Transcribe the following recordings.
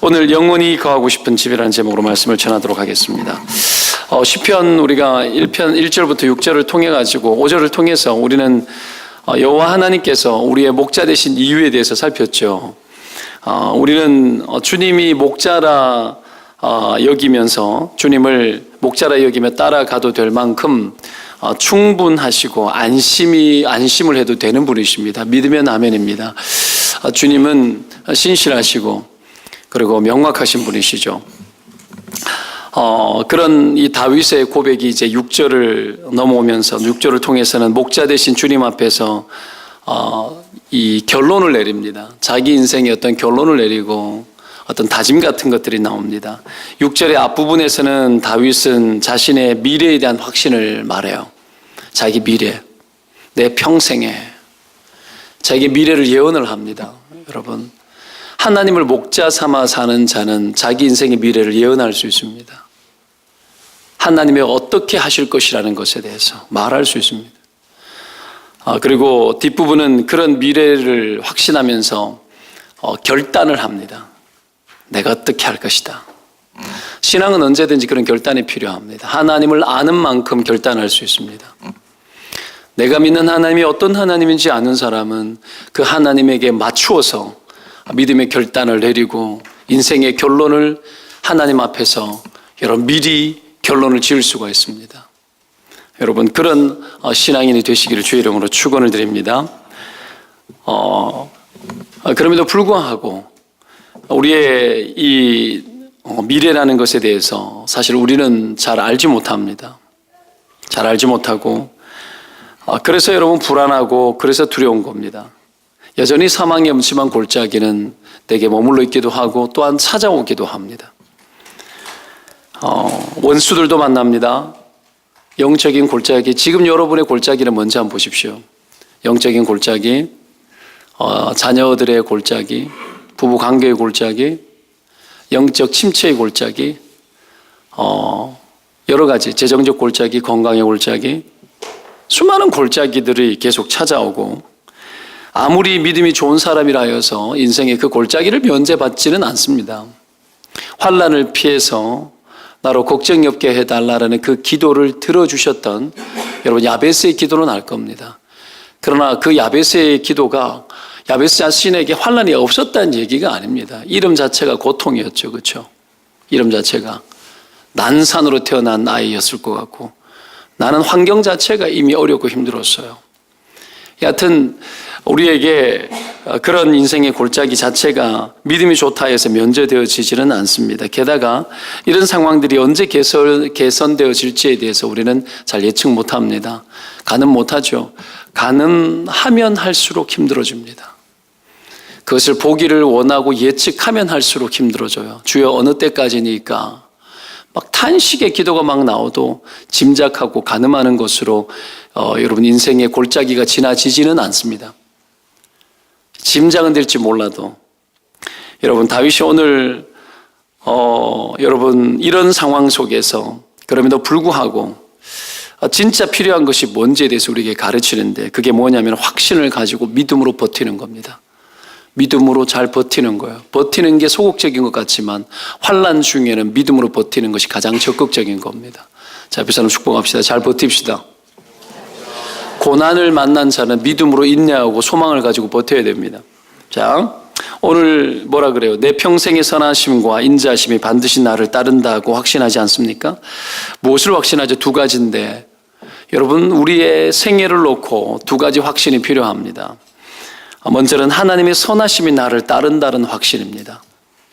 오늘 영원히 거하고 싶은 집이라는 제목으로 말씀을 전하도록 하겠습니다. 어, 시편 우리가 1편 1절부터 6절을 통해 가지고 5절을 통해서 우리는 어, 여호와 하나님께서 우리의 목자 되신 이유에 대해서 살폈죠. 어, 우리는 어, 주님이 목자라 어, 여기면서 주님을 목자라 여기며 따라가도 될 만큼 어, 충분하시고 안심이 안심을 해도 되는 분이십니다. 믿으면 아멘입니다. 어, 주님은 신실하시고 그리고 명확하신 분이시죠. 어, 그런 이 다윗의 고백이 이제 6절을 넘어오면서 6절을 통해서는 목자 되신 주님 앞에서 어, 이 결론을 내립니다. 자기 인생의 어떤 결론을 내리고 어떤 다짐 같은 것들이 나옵니다. 6절의 앞부분에서는 다윗은 자신의 미래에 대한 확신을 말해요. 자기 미래, 내 평생에 자기 미래를 예언을 합니다. 여러분, 하나님을 목자 삼아 사는 자는 자기 인생의 미래를 예언할 수 있습니다. 하나님이 어떻게 하실 것이라는 것에 대해서 말할 수 있습니다. 아, 그리고 뒷부분은 그런 미래를 확신하면서 어, 결단을 합니다. 내가 어떻게 할 것이다. 신앙은 언제든지 그런 결단이 필요합니다. 하나님을 아는 만큼 결단할 수 있습니다. 내가 믿는 하나님이 어떤 하나님인지 아는 사람은 그 하나님에게 맞추어서 믿음의 결단을 내리고 인생의 결론을 하나님 앞에서 여러분 미리 결론을 지을 수가 있습니다. 여러분 그런 어, 신앙인이 되시기를 주의 이름으로 축원을 드립니다. 어, 어, 그럼에도 불구하고 우리의 이 어, 미래라는 것에 대해서 사실 우리는 잘 알지 못합니다. 잘 알지 못하고 어, 그래서 여러분 불안하고 그래서 두려운 겁니다. 여전히 사망의 음침한 골짜기는 내게 머물러 있기도 하고 또한 찾아오기도 합니다. 어, 원수들도 만납니다. 영적인 골짜기. 지금 여러분의 골짜기는 뭔지 한번 보십시오. 영적인 골짜기, 어, 자녀들의 골짜기, 부부 관계의 골짜기, 영적 침체의 골짜기, 어, 여러 가지 재정적 골짜기, 건강의 골짜기, 수많은 골짜기들이 계속 찾아오고 아무리 믿음이 좋은 사람이라 하여서 인생의 그 골짜기를 면제받지는 않습니다. 환란을 피해서 나로 걱정이 없게 해달라는 그 기도를 들어주셨던 여러분 야베스의 기도는 알 겁니다. 그러나 그 야베스의 기도가 야베스 자신에게 환란이 없었다는 얘기가 아닙니다. 이름 자체가 고통이었죠, 그렇죠? 이름 자체가 난산으로 태어난 아이였을 것 같고 나는 환경 자체가 이미 어렵고 힘들었어요. 여하튼 우리에게 그런 인생의 골짜기 자체가 믿음이 좋다 해서 면제되어지지는 않습니다. 게다가 이런 상황들이 언제 개선, 개선되어질지에 대해서 우리는 잘 예측 못 합니다. 가는 못하죠. 가능하면 할수록 힘들어집니다. 그것을 보기를 원하고 예측하면 할수록 힘들어져요. 주여 어느 때까지니까 막 탄식의 기도가 막 나오도 짐작하고 가늠하는 것으로 어, 여러분 인생의 골짜기가 지나지지는 않습니다. 짐작은 될지 몰라도 여러분 다윗이 오늘 어, 여러분 이런 상황 속에서 그럼에도 불구하고 어, 진짜 필요한 것이 뭔지에 대해서 우리에게 가르치는데 그게 뭐냐면 확신을 가지고 믿음으로 버티는 겁니다. 믿음으로 잘 버티는 거예요. 버티는 게 소극적인 것 같지만 환란 중에는 믿음으로 버티는 것이 가장 적극적인 겁니다. 자, 옆에 사람 축복합시다. 잘 버팁시다. 고난을 만난 자는 믿음으로 인내하고 소망을 가지고 버텨야 됩니다. 자, 오늘 뭐라 그래요? 내 평생의 선하심과 인자하심이 반드시 나를 따른다고 확신하지 않습니까? 무엇을 확신하죠? 두 가지인데 여러분 우리의 생애를 놓고 두 가지 확신이 필요합니다. 먼저는 하나님의 선하심이 나를 따른다는 확신입니다.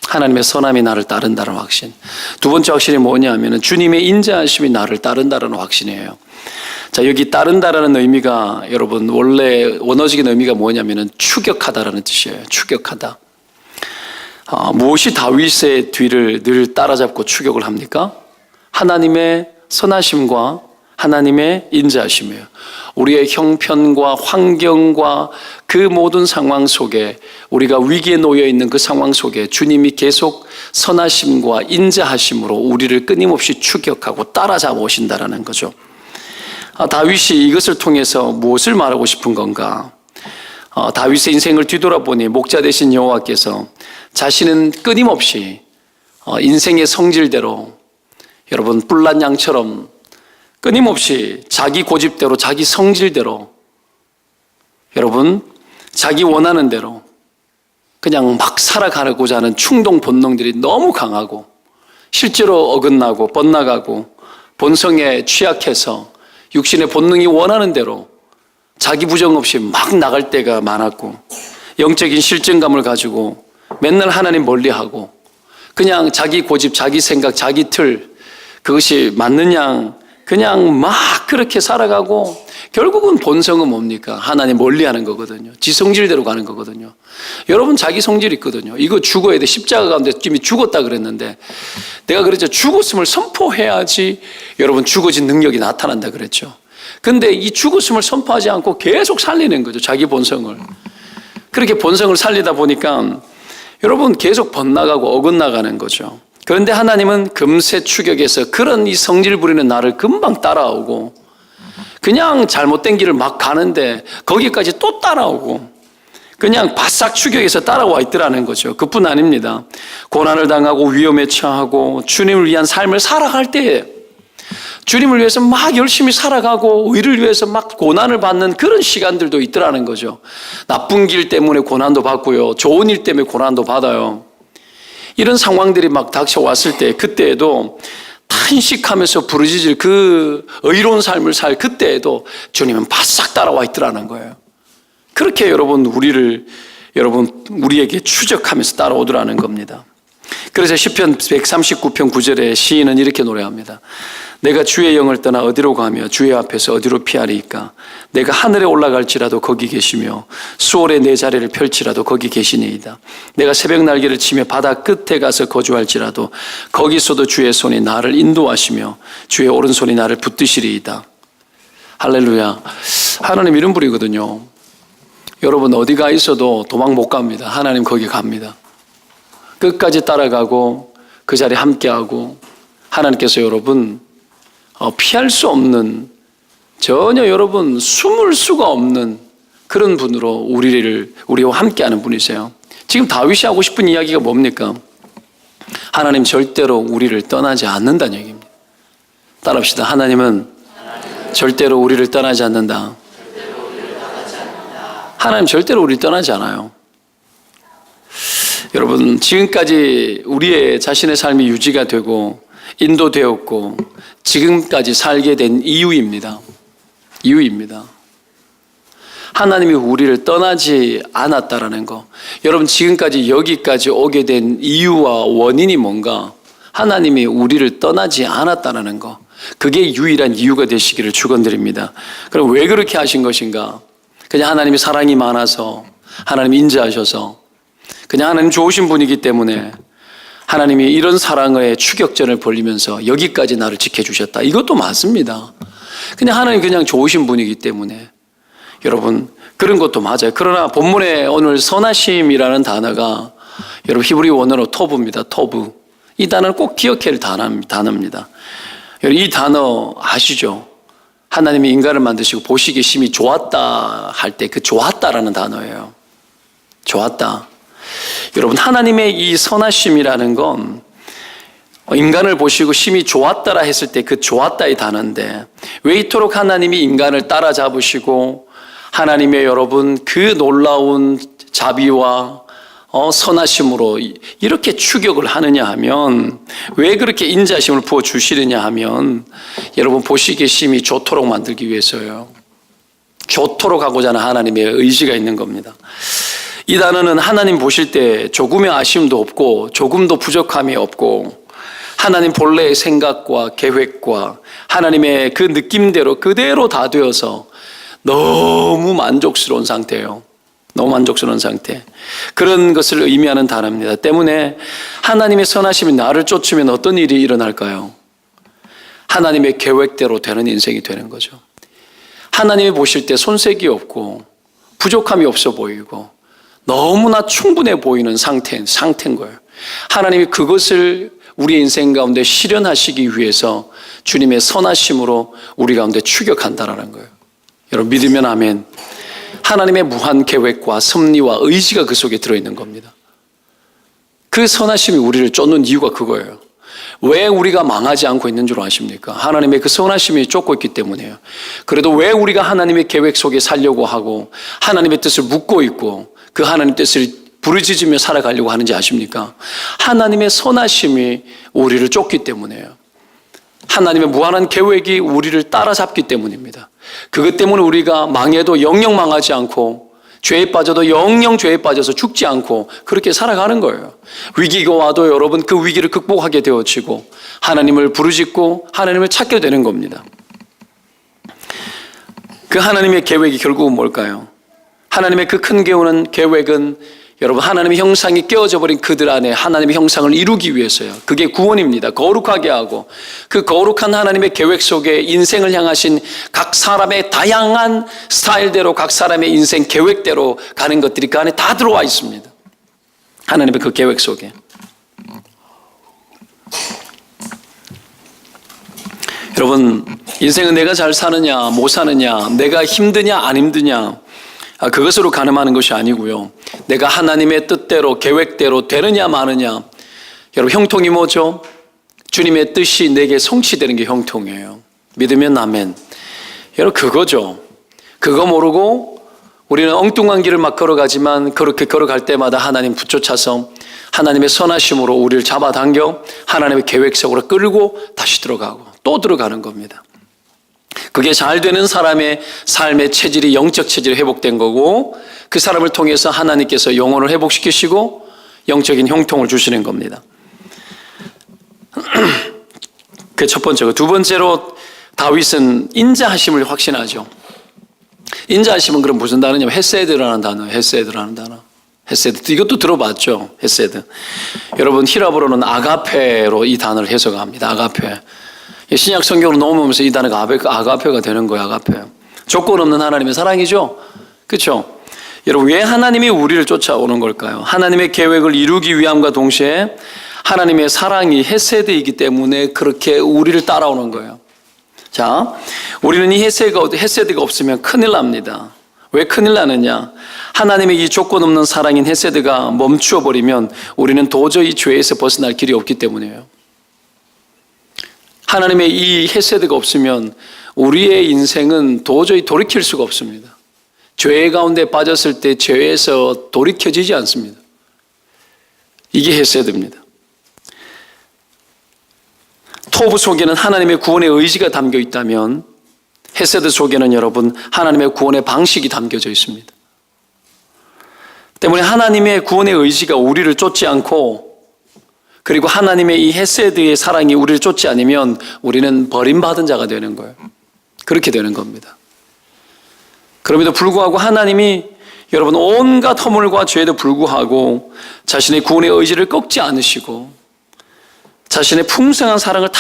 하나님의 선함이 나를 따른다는 확신. 두 번째 확신이 뭐냐면 주님의 인자하심이 나를 따른다는 확신이에요. 자, 여기 따른다라는 의미가 여러분 원래 원어적인 의미가 뭐냐면은 추격하다라는 뜻이에요. 추격하다. 아, 무엇이 다윗의 뒤를 늘 따라잡고 추격을 합니까? 하나님의 선하심과 하나님의 인자하심이에요. 우리의 형편과 환경과 그 모든 상황 속에 우리가 위기에 놓여 있는 그 상황 속에 주님이 계속 선하심과 인자하심으로 우리를 끊임없이 추격하고 따라잡아 오신다라는 거죠. 아, 다윗이 이것을 통해서 무엇을 말하고 싶은 건가? 어, 다윗의 인생을 뒤돌아보니 목자 되신 여호와께서 자신은 끊임없이 어, 인생의 성질대로 여러분 뿔난 양처럼 끊임없이 자기 고집대로 자기 성질대로 여러분 자기 원하는 대로 그냥 막 살아가고자 하는 충동 본능들이 너무 강하고 실제로 어긋나고 뻗나가고 본성에 취약해서 육신의 본능이 원하는 대로 자기 부정 없이 막 나갈 때가 많았고 영적인 실증감을 가지고 맨날 하나님 멀리하고 그냥 자기 고집, 자기 생각, 자기 틀 그것이 양 그냥 막 그렇게 살아가고 결국은 본성은 뭡니까? 하나님 멀리 하는 거거든요. 지 성질대로 가는 거거든요. 여러분 자기 성질 있거든요. 이거 죽어야 돼. 십자가 가운데 이미 죽었다 그랬는데 내가 그랬죠. 죽었음을 선포해야지 여러분 죽어진 능력이 나타난다 그랬죠. 근데 이 죽었음을 선포하지 않고 계속 살리는 거죠. 자기 본성을. 그렇게 본성을 살리다 보니까 여러분 계속 번나가고 어긋나가는 거죠. 그런데 하나님은 금세 추격해서 그런 이 성질 부리는 나를 금방 따라오고 그냥 잘못된 길을 막 가는데 거기까지 또 따라오고 그냥 바싹 추격해서 따라와 있더라는 거죠. 그뿐 아닙니다. 고난을 당하고 위험에 처하고 주님을 위한 삶을 살아갈 때에 주님을 위해서 막 열심히 살아가고 의를 위해서 막 고난을 받는 그런 시간들도 있더라는 거죠. 나쁜 길 때문에 고난도 받고요. 좋은 일 때문에 고난도 받아요. 이런 상황들이 막 닥쳐왔을 때 그때에도 탄식하면서 부르짖을 그 의로운 삶을 살 그때에도 주님은 바싹 따라와 있더라는 거예요. 그렇게 여러분 우리를 여러분 우리에게 추적하면서 따라오더라는 겁니다. 그래서 시편 139편 9절에 시인은 이렇게 노래합니다. 내가 주의 영을 떠나 어디로 가며 주의 앞에서 어디로 피하리이까? 내가 하늘에 올라갈지라도 거기 계시며 수월에 내 자리를 펼치라도 거기 계시니이다. 내가 새벽 날개를 치며 바다 끝에 가서 거주할지라도 거기서도 주의 손이 나를 인도하시며 주의 오른손이 나를 붙드시리이다. 할렐루야. 하나님 이런 분이거든요. 여러분 어디가 있어도 도망 못 갑니다. 하나님 거기 갑니다. 끝까지 따라가고 그 자리에 함께하고 하나님께서 여러분 어, 피할 수 없는 전혀 여러분 숨을 수가 없는 그런 분으로 우리를 우리와 함께하는 분이세요. 지금 다윗이 하고 싶은 이야기가 뭡니까? 하나님 절대로 우리를 떠나지 않는다는 얘기입니다. 따라합시다. 하나님은 절대로 우리를 떠나지 않는다. 하나님 절대로 우리를 떠나지 않아요. 여러분, 지금까지 우리의 자신의 삶이 유지가 되고 인도되었고 지금까지 살게 된 이유입니다. 이유입니다. 하나님이 우리를 떠나지 않았다라는 거. 여러분, 지금까지 여기까지 오게 된 이유와 원인이 뭔가? 하나님이 우리를 떠나지 않았다라는 거. 그게 유일한 이유가 되시기를 축원드립니다. 그럼 왜 그렇게 하신 것인가? 그냥 하나님이 사랑이 많아서 하나님 인자하셔서 그냥 하나님 좋으신 분이기 때문에 하나님이 이런 사랑의 추격전을 벌리면서 여기까지 나를 지켜주셨다. 이것도 맞습니다. 그냥 하나님 그냥 좋으신 분이기 때문에 여러분 그런 것도 맞아요. 그러나 본문에 오늘 선하심이라는 단어가 여러분 히브리 원어로 토브입니다. 토브. 이 단어는 꼭 기억해야 할 단어입니다. 여러분 이 단어 아시죠? 하나님이 인간을 만드시고 보시기 심히 좋았다 할 때 그 좋았다라는 단어예요. 좋았다. 여러분 하나님의 이 선하심이라는 건 인간을 보시고 심히 좋았다라 했을 때 그 좋았다의 단어인데 왜 이토록 하나님이 인간을 따라잡으시고 하나님의 여러분 그 놀라운 자비와 어, 선하심으로 이렇게 추격을 하느냐 하면 왜 그렇게 인자심을 부어 주시느냐 하면 여러분 보시기에 심히 좋도록 만들기 위해서요. 좋도록 하고자 하는 하나님의 의지가 있는 겁니다. 이 단어는 하나님 보실 때 조금의 아쉬움도 없고 조금도 부족함이 없고 하나님 본래의 생각과 계획과 하나님의 그 느낌대로 그대로 다 되어서 너무 만족스러운 상태예요. 너무 만족스러운 상태. 그런 것을 의미하는 단어입니다. 때문에 하나님의 선하심이 나를 쫓으면 어떤 일이 일어날까요? 하나님의 계획대로 되는 인생이 되는 거죠. 하나님이 보실 때 손색이 없고 부족함이 없어 보이고 너무나 충분해 보이는 상태, 상태인 거예요. 하나님이 그것을 우리 인생 가운데 실현하시기 위해서 주님의 선하심으로 우리 가운데 추격한다라는 거예요. 여러분 믿으면 아멘. 하나님의 무한 계획과 섭리와 의지가 그 속에 들어있는 겁니다. 그 선하심이 우리를 쫓는 이유가 그거예요. 왜 우리가 망하지 않고 있는 줄 아십니까? 하나님의 그 선하심이 쫓고 있기 때문이에요. 그래도 왜 우리가 하나님의 계획 속에 살려고 하고 하나님의 뜻을 묻고 있고 그 하나님 뜻을 부르짖으며 살아가려고 하는지 아십니까? 하나님의 선하심이 우리를 쫓기 때문이에요. 하나님의 무한한 계획이 우리를 따라잡기 때문입니다. 그것 때문에 우리가 망해도 영영 망하지 않고 죄에 빠져도 영영 죄에 빠져서 죽지 않고 그렇게 살아가는 거예요. 위기가 와도 여러분 그 위기를 극복하게 되어지고 하나님을 부르짖고 하나님을 찾게 되는 겁니다. 그 하나님의 계획이 결국은 뭘까요? 하나님의 그 큰 계획은 계획은 여러분 하나님의 형상이 깨어져 버린 그들 안에 하나님의 형상을 이루기 위해서요. 그게 구원입니다. 거룩하게 하고 그 거룩한 하나님의 계획 속에 인생을 향하신 각 사람의 다양한 스타일대로 각 사람의 인생 계획대로 가는 것들이 그 안에 다 들어와 있습니다. 하나님의 그 계획 속에. 여러분 인생은 내가 잘 사느냐 못 사느냐 내가 힘드냐 안 힘드냐 아, 그것으로 가늠하는 것이 아니고요. 내가 하나님의 뜻대로 계획대로 되느냐 마느냐. 여러분 형통이 뭐죠? 주님의 뜻이 내게 성취되는 게 형통이에요. 믿으면 아멘. 여러분 그거죠. 그거 모르고 우리는 엉뚱한 길을 막 걸어가지만 그렇게 걸어갈 때마다 하나님 붙여차서 하나님의 선하심으로 우리를 잡아당겨 하나님의 계획 속으로 끌고 다시 들어가고 또 들어가는 겁니다. 그게 잘 되는 사람의 삶의 체질이 영적 체질이 회복된 거고 그 사람을 통해서 하나님께서 영혼을 회복시키시고 영적인 형통을 주시는 겁니다. 그 첫 번째고 두 번째로 다윗은 인자하심을 확신하죠. 인자하심은 그럼 무슨 단어냐면 헤세드라는 단어예요. 헤세드라는 단어. 헤세드. 이것도 들어봤죠. 헤세드. 여러분 히라브로는 아가페로 이 단어를 해석합니다. 아가페. 신약 성경으로 넘어오면서 이 단어가 아가페 가 되는 거예요. 아가페. 조건 없는 하나님의 사랑이죠. 그렇죠? 여러분 왜 하나님이 우리를 쫓아오는 걸까요? 하나님의 계획을 이루기 위함과 동시에 하나님의 사랑이 헤세드이기 때문에 그렇게 우리를 따라오는 거예요. 자, 우리는 이 헤세드가, 헤세드가 없으면 큰일 납니다. 왜 큰일 나느냐? 하나님의 이 조건 없는 사랑인 헤세드가 멈추어 버리면 우리는 도저히 죄에서 벗어날 길이 없기 때문이에요. 하나님의 이 헤세드가 없으면 우리의 인생은 도저히 돌이킬 수가 없습니다. 죄 가운데 빠졌을 때 죄에서 돌이켜지지 않습니다. 이게 헤세드입니다. 토부 속에는 하나님의 구원의 의지가 담겨 있다면 헤세드 속에는 여러분 하나님의 구원의 방식이 담겨져 있습니다. 때문에 하나님의 구원의 의지가 우리를 쫓지 않고 그리고 하나님의 이 헤세드의 사랑이 우리를 쫓지 않으면 우리는 버림받은 자가 되는 거예요. 그렇게 되는 겁니다. 그럼에도 불구하고 하나님이 여러분 온갖 허물과 죄에도 불구하고 자신의 구원의 의지를 꺾지 않으시고 자신의 풍성한 사랑을 다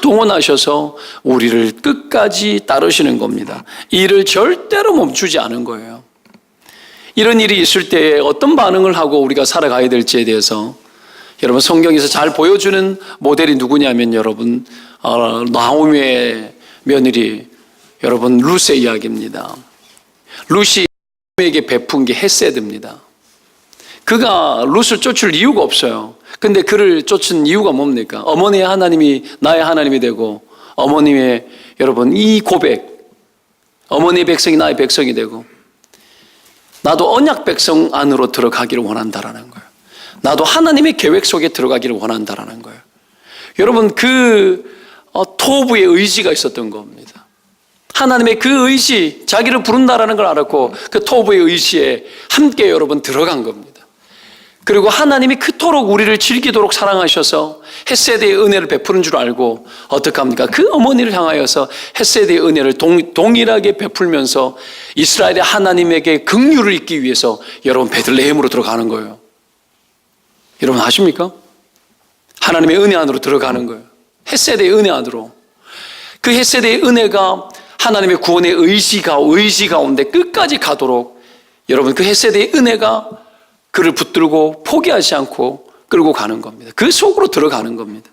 동원하셔서 우리를 끝까지 따르시는 겁니다. 이를 절대로 멈추지 않은 거예요. 이런 일이 있을 때 어떤 반응을 하고 우리가 살아가야 될지에 대해서 여러분 성경에서 잘 보여주는 모델이 누구냐면 여러분 어, 나오미의 며느리 여러분 루스의 이야기입니다. 루시 에게 베푼 게 헤세드입니다. 그가 룻을 쫓을 이유가 없어요. 근데 그를 쫓은 이유가 뭡니까? 어머니의 하나님이 나의 하나님이 되고 어머님의 여러분 이 고백 어머니의 백성이 나의 백성이 되고 나도 언약 백성 안으로 들어가기를 원한다라는 거예요. 나도 하나님의 계획 속에 들어가기를 원한다라는 거예요. 여러분 그 어, 토부의 의지가 있었던 겁니다. 하나님의 그 의지, 자기를 부른다라는 걸 알았고 그 토부의 의지에 함께 여러분 들어간 겁니다. 그리고 하나님이 그토록 우리를 즐기도록 사랑하셔서 햇세대의 은혜를 베푸는 줄 알고 어떻게 합니까? 그 어머니를 향하여서 햇세대의 은혜를 동, 동일하게 베풀면서 이스라엘의 하나님에게 긍휼을 잊기 위해서 여러분 베들레헴으로 들어가는 거예요. 여러분 아십니까? 하나님의 은혜 안으로 들어가는 거예요. 햇세대의 은혜 안으로. 그 햇세대의 은혜가 하나님의 구원의 의지가 의지 가운데 끝까지 가도록 여러분 그 햇세대의 은혜가 그를 붙들고 포기하지 않고 끌고 가는 겁니다. 그 속으로 들어가는 겁니다.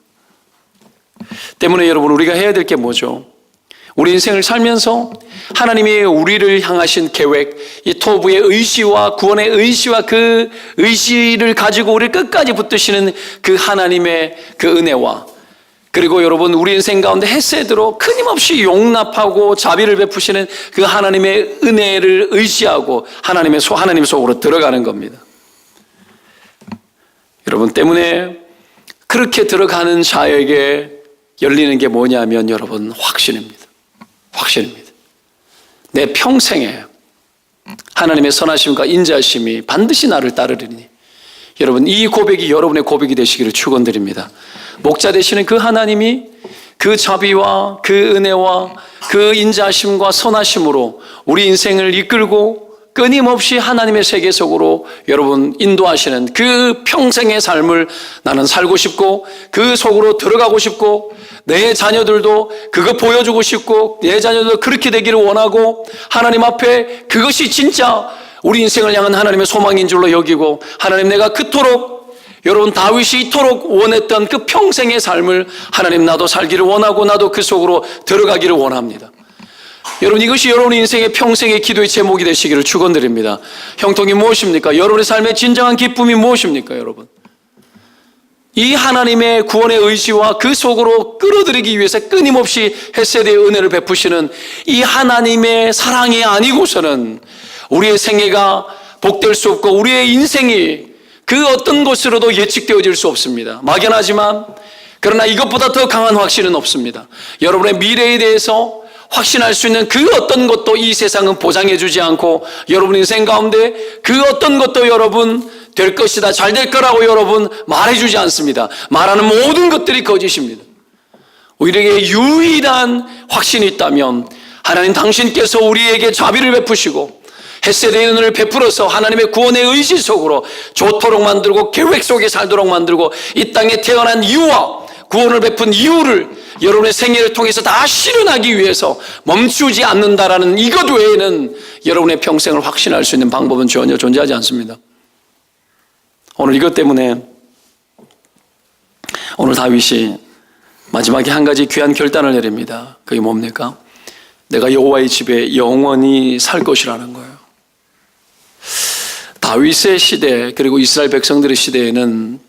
때문에 여러분 우리가 해야 될 게 뭐죠? 우리 인생을 살면서 하나님이 우리를 향하신 계획, 이 토부의 의시와 구원의 의시와 그 의시를 가지고 우리를 끝까지 붙드시는 그 하나님의 그 은혜와 그리고 여러분 우리 인생 가운데 햇새대로 끊임없이 용납하고 자비를 베푸시는 그 하나님의 은혜를 의시하고 하나님의 소 하나님 속으로 들어가는 겁니다. 여러분 때문에 그렇게 들어가는 자에게 열리는 게 뭐냐면 여러분 확신입니다. 확신입니다. 내 평생에 하나님의 선하심과 인자하심이 반드시 나를 따르리니 여러분 이 고백이 여러분의 고백이 되시기를 축원드립니다. 목자 되시는 그 하나님이 그 자비와 그 은혜와 그 인자하심과 선하심으로 우리 인생을 이끌고 끊임없이 하나님의 세계 속으로 여러분 인도하시는 그 평생의 삶을 나는 살고 싶고 그 속으로 들어가고 싶고 내 자녀들도 그거 보여주고 싶고 내 자녀들도 그렇게 되기를 원하고 하나님 앞에 그것이 진짜 우리 인생을 향한 하나님의 소망인 줄로 여기고 하나님 내가 그토록 여러분 다윗이 이토록 원했던 그 평생의 삶을 하나님 나도 살기를 원하고 나도 그 속으로 들어가기를 원합니다. 여러분 이것이 여러분 인생의 평생의 기도의 제목이 되시기를 축원드립니다. 형통이 무엇입니까? 여러분의 삶의 진정한 기쁨이 무엇입니까, 여러분? 이 하나님의 구원의 의지와 그 속으로 끌어들이기 위해서 끊임없이 햇세대의 은혜를 베푸시는 이 하나님의 사랑이 아니고서는 우리의 생애가 복될 수 없고 우리의 인생이 그 어떤 것으로도 예측되어질 수 없습니다. 막연하지만 그러나 이것보다 더 강한 확신은 없습니다. 여러분의 미래에 대해서 확신할 수 있는 그 어떤 것도 이 세상은 보장해 주지 않고 여러분 인생 가운데 그 어떤 것도 여러분 될 것이다, 잘 될 거라고 여러분 말해 주지 않습니다. 말하는 모든 것들이 거짓입니다. 우리에게 유일한 확신이 있다면 하나님 당신께서 우리에게 자비를 베푸시고 햇세대의 은혜를 베풀어서 하나님의 구원의 의지 속으로 좋도록 만들고 계획 속에 살도록 만들고 이 땅에 태어난 이유와 구원을 베푼 이유를 여러분의 생애를 통해서 다 실현하기 위해서 멈추지 않는다라는 이것 외에는 여러분의 평생을 확신할 수 있는 방법은 전혀 존재하지 않습니다. 오늘 이것 때문에 오늘 다윗이 마지막에 한 가지 귀한 결단을 내립니다. 그게 뭡니까? 내가 여호와의 집에 영원히 살 것이라는 거예요. 다윗의 시대 그리고 이스라엘 백성들의 시대에는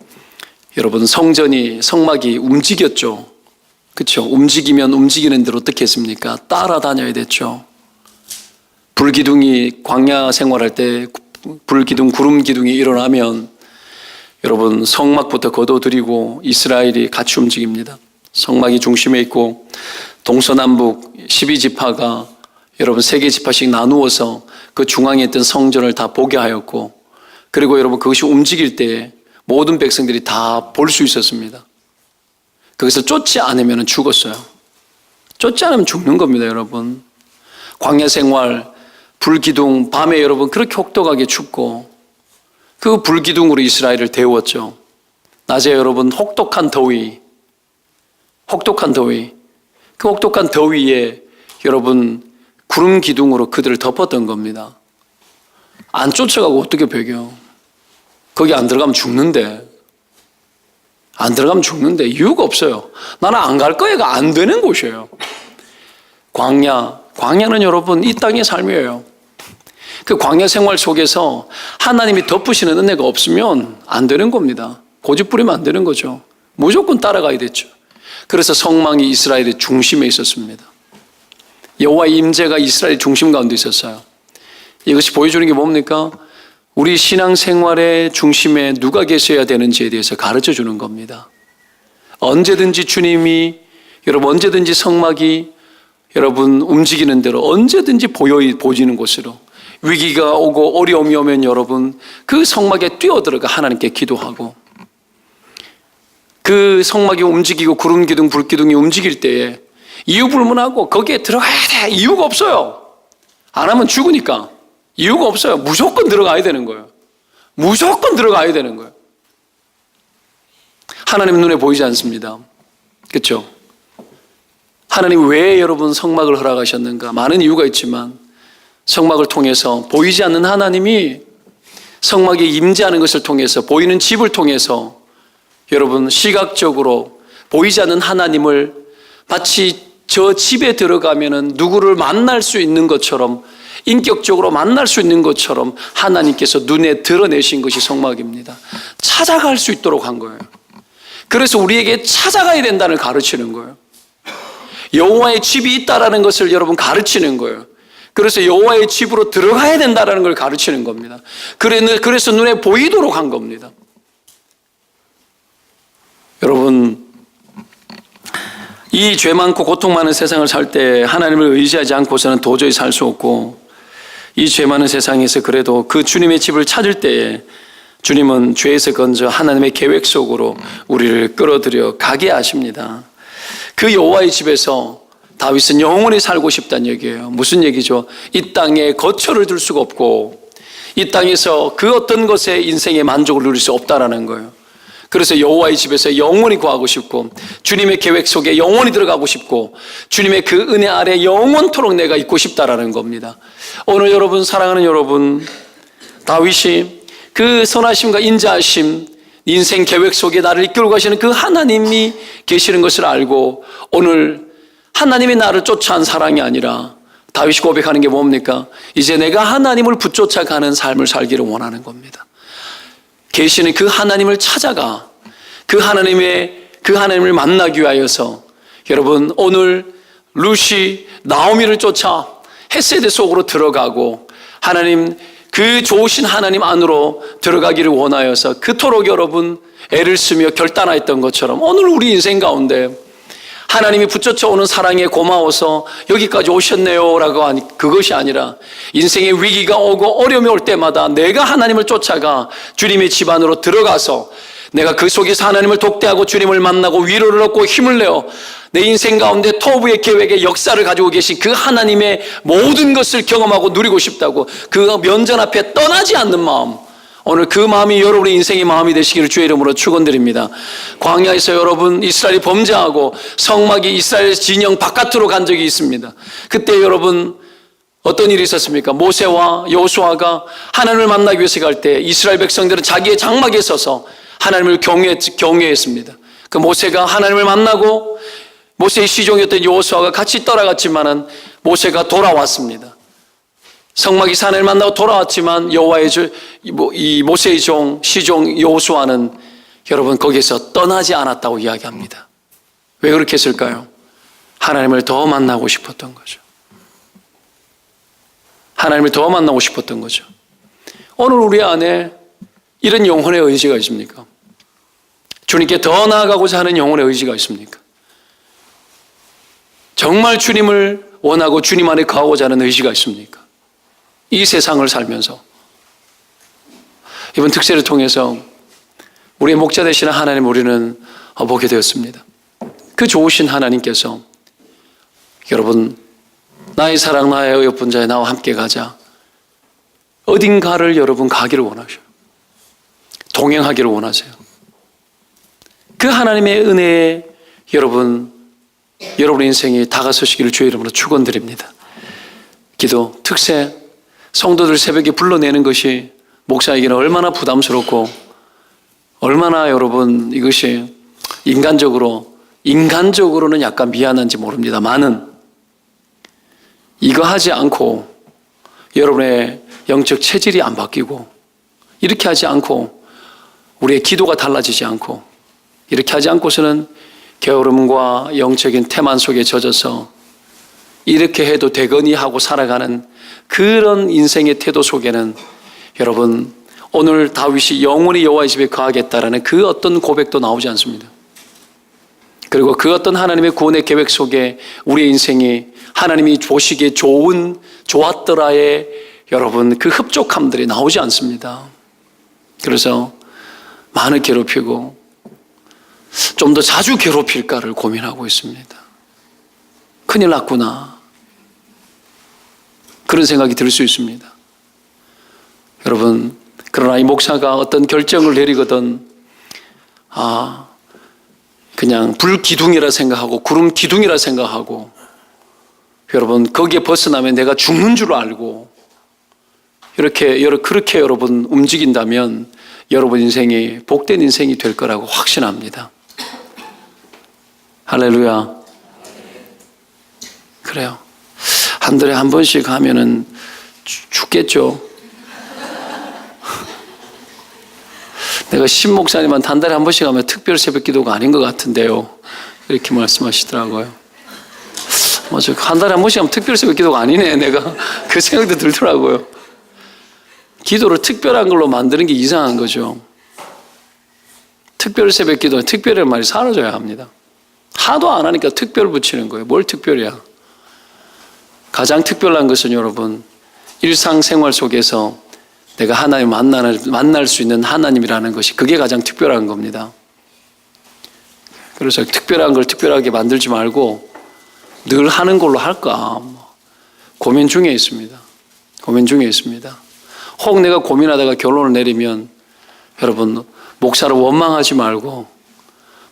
여러분 성전이 성막이 움직였죠. 그렇죠. 움직이면 움직이는 대로 어떻게 했습니까? 따라다녀야 됐죠. 불기둥이 광야 생활할 때 불기둥 구름 기둥이 일어나면 여러분 성막부터 거둬들이고 이스라엘이 같이 움직입니다. 성막이 중심에 있고 동서남북 12지파가 여러분 세 개 지파씩 나누어서 그 중앙에 있던 성전을 다 보게 하였고 그리고 여러분 그것이 움직일 때 모든 백성들이 다 볼 수 있었습니다. 거기서 쫓지 않으면 죽었어요. 쫓지 않으면 죽는 겁니다, 여러분. 광야 생활, 불기둥, 밤에 여러분 그렇게 혹독하게 춥고 그 불기둥으로 이스라엘을 데웠죠. 낮에 여러분 혹독한 더위, 혹독한 더위, 그 혹독한 더위에 여러분 구름 기둥으로 그들을 덮었던 겁니다. 안 쫓아가고 어떻게 배겨? 거기 안 들어가면 죽는데. 안 들어가면 죽는데 이유가 없어요. 나는 안 갈 거야가 안 되는 곳이에요. 광야, 광야는 여러분 이 땅의 삶이에요. 그 광야 생활 속에서 하나님이 덮으시는 은혜가 없으면 안 되는 겁니다. 고집 부리면 안 되는 거죠. 무조건 따라가야 됐죠. 그래서 성망이 이스라엘의 중심에 있었습니다. 여호와의 임재가 이스라엘 중심 가운데 있었어요. 이것이 보여주는 게 뭡니까? 우리 신앙 생활의 중심에 누가 계셔야 되는지에 대해서 가르쳐 주는 겁니다. 언제든지 주님이 여러분 언제든지 성막이 여러분 움직이는 대로 언제든지 보여 보이는 곳으로 위기가 오고 어려움이 오면 여러분 그 성막에 뛰어들어가 하나님께 기도하고 그 성막이 움직이고 구름 기둥 불 기둥이 움직일 때에 이유 불문하고 거기에 들어가야 돼 이유가 없어요. 안 하면 죽으니까 이유가 없어요. 무조건 들어가야 되는 거예요. 무조건 들어가야 되는 거예요. 하나님 눈에 보이지 않습니다. 그렇죠? 하나님 왜 여러분 성막을 허락하셨는가? 많은 이유가 있지만 성막을 통해서 보이지 않는 하나님이 성막에 임재하는 것을 통해서 보이는 집을 통해서 여러분 시각적으로 보이지 않는 하나님을 마치 저 집에 들어가면은 누구를 만날 수 있는 것처럼 인격적으로 만날 수 있는 것처럼 하나님께서 눈에 드러내신 것이 성막입니다. 찾아갈 수 있도록 한 거예요. 그래서 우리에게 찾아가야 된다는 가르치는 거예요. 여호와의 집이 있다라는 것을 여러분 가르치는 거예요. 그래서 여호와의 집으로 들어가야 된다라는 걸 가르치는 겁니다. 그래서 눈에 보이도록 한 겁니다. 여러분 이 죄 많고 고통 많은 세상을 살 때 하나님을 의지하지 않고서는 도저히 살 수 없고 이 죄 많은 세상에서 그래도 그 주님의 집을 찾을 때에 주님은 죄에서 건져 하나님의 계획 속으로 우리를 끌어들여 가게 하십니다. 그 여호와의 집에서 다윗은 영원히 살고 싶다는 얘기예요. 무슨 얘기죠? 이 땅에 거처를 둘 수가 없고 이 땅에서 그 어떤 것에 인생의 만족을 누릴 수 없다라는 거예요. 그래서 여호와의 집에서 영원히 구하고 싶고 주님의 계획 속에 영원히 들어가고 싶고 주님의 그 은혜 아래 영원토록 내가 있고 싶다라는 겁니다. 오늘 여러분 사랑하는 여러분 다윗이 그 선하심과 인자하심 인생 계획 속에 나를 이끌고 가시는 그 하나님이 계시는 것을 알고 오늘 하나님이 나를 쫓아한 사랑이 아니라 다윗이 고백하는 게 뭡니까? 이제 내가 하나님을 붙쫓아가는 삶을 살기를 원하는 겁니다. 계시는 그 하나님을 찾아가 그 하나님의 그 하나님을 만나기 위하여서 여러분 오늘 루시 나오미를 쫓아 헤세드 속으로 들어가고 하나님 그 좋으신 하나님 안으로 들어가기를 원하여서 그토록 여러분 애를 쓰며 결단하였던 것처럼 오늘 우리 인생 가운데 하나님이 붙여쳐 오는 사랑에 고마워서 여기까지 오셨네요라고 하니 그것이 아니라 인생의 위기가 오고 어려움이 올 때마다 내가 하나님을 쫓아가 주님의 집 안으로 들어가서 내가 그 속에서 하나님을 독대하고 주님을 만나고 위로를 얻고 힘을 내어 내 인생 가운데 토부의 계획의 역사를 가지고 계신 그 하나님의 모든 것을 경험하고 누리고 싶다고 그 면전 앞에 떠나지 않는 마음 오늘 그 마음이 여러분의 인생의 마음이 되시기를 주의 이름으로 축원드립니다. 광야에서 여러분 이스라엘이 범죄하고 성막이 이스라엘 진영 바깥으로 간 적이 있습니다. 그때 여러분 어떤 일이 있었습니까? 모세와 여호수아가 하나님을 만나기 위해서 갈 때 이스라엘 백성들은 자기의 장막에 서서 하나님을 경외, 경외했습니다. 그 모세가 하나님을 만나고 모세의 시종이었던 여호수아가 같이 떠나갔지만은 모세가 돌아왔습니다. 성막이 산을 만나고 돌아왔지만 여호와의 이 모세의 종 시종 여호수아는 여러분 거기서 떠나지 않았다고 이야기합니다. 왜 그렇게 했을까요? 하나님을 더 만나고 싶었던 거죠. 하나님을 더 만나고 싶었던 거죠. 오늘 우리 안에 이런 영혼의 의지가 있습니까? 주님께 더 나아가고자 하는 영혼의 의지가 있습니까? 정말 주님을 원하고 주님 안에 가고자 하는 의지가 있습니까? 이 세상을 살면서 이번 특세를 통해서 우리의 목자 되시는 하나님 우리는 보게 되었습니다. 그 좋으신 하나님께서 여러분 나의 사랑 나의 의협분 자에 나와 함께 가자 어딘가를 여러분 가기를 원하셔요. 동행하기를 원하세요. 그 하나님의 은혜에 여러분 여러분의 인생이 다가서시기를 주의 이름으로 축원드립니다. 기도 특세 성도들 새벽에 불러내는 것이 목사에게는 얼마나 부담스럽고 얼마나 여러분 이것이 인간적으로 인간적으로는 약간 미안한지 모릅니다만은 이거 하지 않고 여러분의 영적 체질이 안 바뀌고 이렇게 하지 않고 우리의 기도가 달라지지 않고 이렇게 하지 않고서는 게으름과 영적인 태만 속에 젖어서 이렇게 해도 되거니 하고 살아가는 그런 인생의 태도 속에는 여러분 오늘 다윗이 영원히 여호와의 집에 거하겠다라는 그 어떤 고백도 나오지 않습니다. 그리고 그 어떤 하나님의 구원의 계획 속에 우리의 인생이 하나님이 보시기에 좋은 좋았더라의 여러분 그 흡족함들이 나오지 않습니다. 그래서 많이 괴롭히고 좀 더 자주 괴롭힐까를 고민하고 있습니다. 큰일 났구나. 그런 생각이 들 수 있습니다. 여러분, 그러나 이 목사가 어떤 결정을 내리거든, 아, 그냥 불기둥이라 생각하고, 구름 기둥이라 생각하고, 여러분, 거기에 벗어나면 내가 죽는 줄 알고, 이렇게, 그렇게 여러분 움직인다면, 여러분 인생이 복된 인생이 될 거라고 확신합니다. 할렐루야. 그래요. 한 달에 한 번씩 하면은 죽- 죽겠죠. 내가 신 목사님한테 한 달에 한 번씩 하면 특별 새벽 기도가 아닌 것 같은데요. 이렇게 말씀하시더라고요. 맞아. 한 달에 한 번씩 하면 특별 새벽 기도가 아니네. 내가 그 생각도 들더라고요. 기도를 특별한 걸로 만드는 게 이상한 거죠. 특별 새벽 기도, 특별한 말이 사라져야 합니다. 하도 안 하니까 특별 붙이는 거예요. 뭘 특별이야? 가장 특별한 것은 여러분, 일상생활 속에서 내가 하나님 만날, 만날 수 있는 하나님이라는 것이 그게 가장 특별한 겁니다. 그래서 특별한 걸 특별하게 만들지 말고 늘 하는 걸로 할까 뭐 고민 중에 있습니다. 고민 중에 있습니다. 혹 내가 고민하다가 결론을 내리면 여러분 목사를 원망하지 말고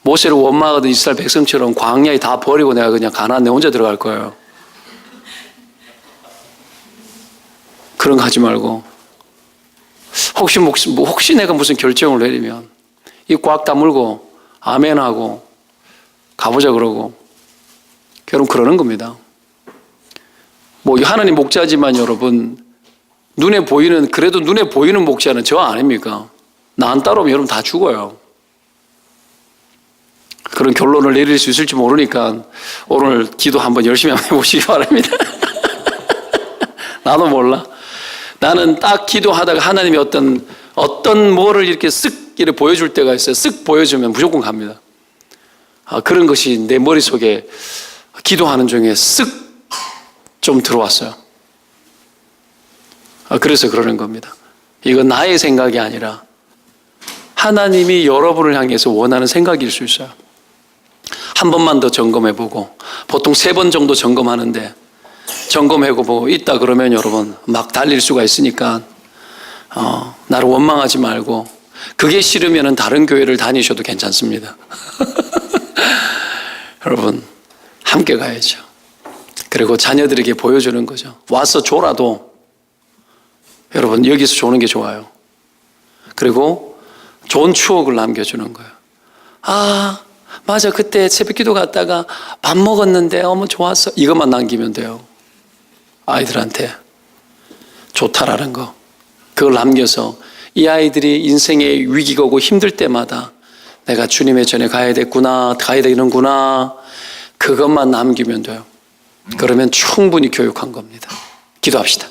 모세를 원망하던 이스라엘 백성처럼 광야에 다 버리고 내가 그냥 가나안 내 혼자 들어갈 거예요. 그런 거 하지 말고 혹시 목 혹시 내가 무슨 결정을 내리면 이 꽉 다물고 아멘하고 가보자 그러고 결국 그러는 겁니다. 뭐 하나님 목자지만 여러분 눈에 보이는 그래도 눈에 보이는 목자는 저 아닙니까? 나 안 따르면 여러분 다 죽어요. 그런 결론을 내릴 수 있을지 모르니까 오늘 기도 한번 열심히 한번 해보시기 바랍니다. 나도 몰라. 나는 딱 기도하다가 하나님이 어떤 어떤 뭐를 이렇게 쓱 이렇게 보여줄 때가 있어요. 쓱 보여주면 무조건 갑니다. 아, 그런 것이 내 머릿속에 기도하는 중에 쓱 좀 들어왔어요. 아, 그래서 그러는 겁니다. 이건 나의 생각이 아니라 하나님이 여러분을 향해서 원하는 생각일 수 있어요. 한 번만 더 점검해 보고 보통 세 번 정도 점검하는데 점검해 보고 있다 그러면 여러분 막 달릴 수가 있으니까 어, 나를 원망하지 말고 그게 싫으면 다른 교회를 다니셔도 괜찮습니다. 여러분 함께 가야죠. 그리고 자녀들에게 보여주는 거죠. 와서 줘라도 여러분 여기서 조는 게 좋아요. 그리고 좋은 추억을 남겨주는 거예요. 아 맞아 그때 새벽기도 갔다가 밥 먹었는데 어머 좋았어 이것만 남기면 돼요. 아이들한테 좋다라는 거 그걸 남겨서 이 아이들이 인생의 위기가 오고 힘들 때마다 내가 주님의 전에 가야 됐구나 가야 되는구나 그것만 남기면 돼요. 그러면 충분히 교육한 겁니다. 기도합시다.